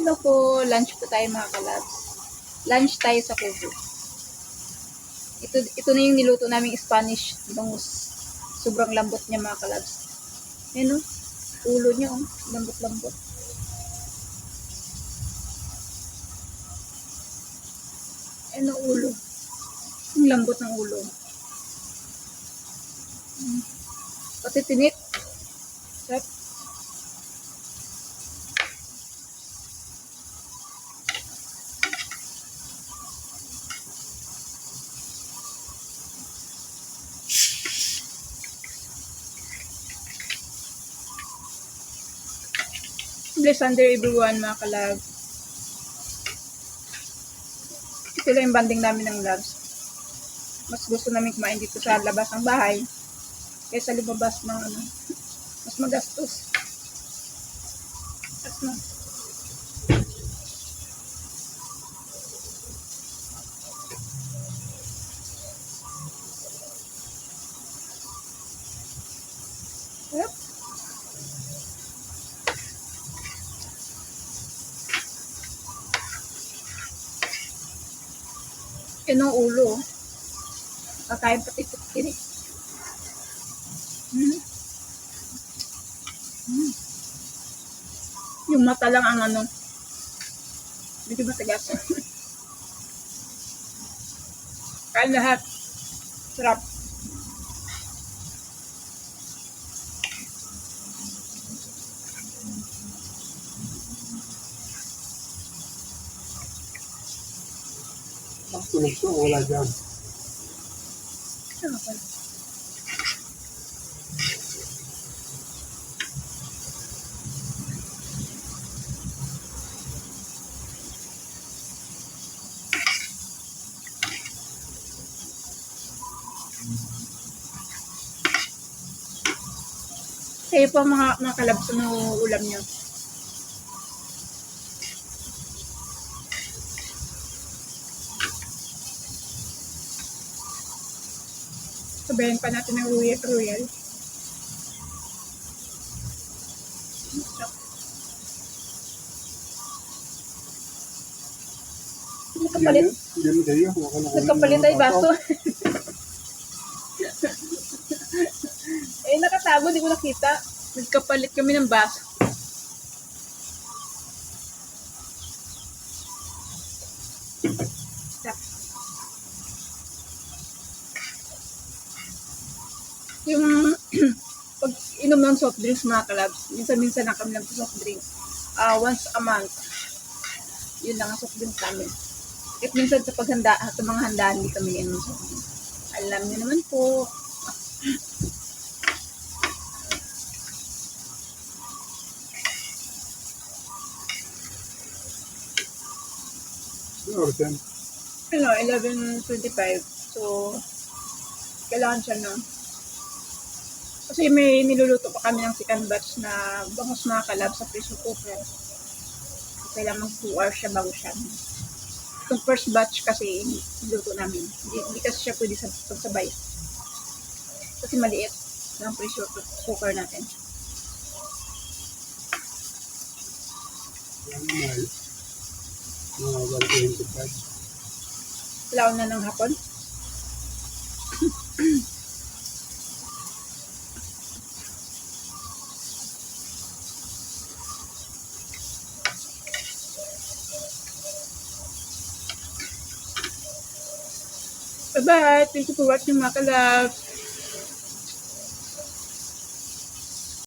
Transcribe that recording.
Hello po, lunch po tayo mga kalabs. Lunch tayo sa Kubo. Ito, ito na yung niluto naming Spanish bangus. Sobrang lambot niya mga kalabs. Ayan o, ulo niya oh, lambot-lambot. Ayan o, ulo. Ang lambot ng ulo. Mm. Pati tinik. Sarap. Bless under everyone, mga kalab. Ito lang yung banding namin ng loves. Mas gusto namin kumain dito sa labas ng bahay kaysa lumabas ng ano. Mas magastos. At na. Yep. Yan ang ulo. Kakain pati tinik. Mm. Mm. Yung mata lang ang ano. Medyo matigas. Kain lahat. Sarap. Ang tunog to, wala dyan. Ano pala? Kayo po mga, mga kalabs ano ulam nyo. Sabayan pa natin ng royal royal. Nagkapalit, Hindi mo tayo. Wala ka na nagkapalit tayo baso. eh, nakatago, di ko nakita. Nagkapalit kami ng baso. Stop. Yung pag inom ng soft drinks mga kalabs, minsan-minsan na kami ng soft drinks. Ah, once a month. Yun lang ang soft drinks namin. At minsan sa paghanda, sa mga handaan, hindi kami inom ng soft drinks. Alam niyo naman po. Ano oras yan? Ano, 11.25. So, kailangan siya na. Kasi may niluluto pa kami ng second batch na bangus mga kalab sa pressure cooker. Kailangan mag 2 hours siya bago siya. Itong first batch kasi niluto namin. Hindi, hindi kasi siya pwede sa pagsabay. Kasi maliit ng pressure cooker natin. May mga 125. Laon na ng hapon. Bye-bye. Thank you for watching mga kalabs.